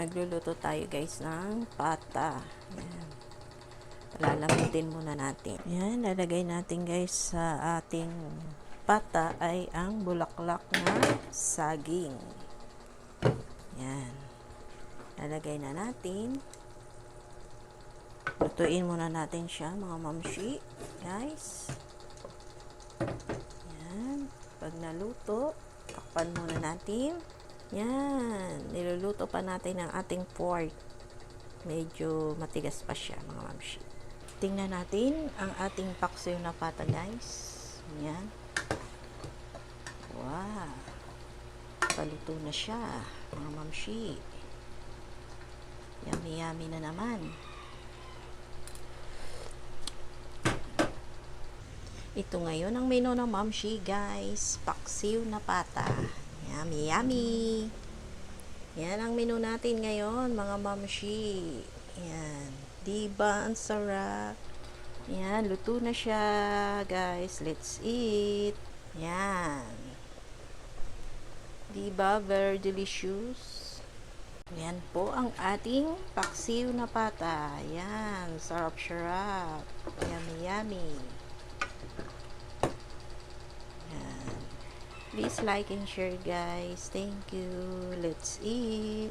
Magluluto tayo guys ng pata. Yan. Lalamutin muna natin. Yan, lalagay natin guys sa ating pata ay ang bulaklak na saging. Yan. Lalagay na natin. Lutuin muna natin siya mga mamshi. Guys. Yan. Pag naluto, takpan muna natin. Yan. Niluluto pa natin ang ating pork. Medyo matigas pa siya, mga mamshi. Tingnan natin ang ating paksiw na pata, guys. Yan. Wow. Paluto na siya, mga mamshi. Yummy, yummy na naman. Ito ngayon ang menu ng mamshi, guys. Paksiw na pata. Yummy, yummy. Yan ang menu natin ngayon, mga mamshi. Yan. Diba, ang sarap. Yan, luto na siya, guys. Let's eat. Yan. Diba, very delicious. Yan po ang ating paksiw na pata. Yan, sarap-sarap. Yummy, yummy. Please like and share guys. Thank you. Let's eat.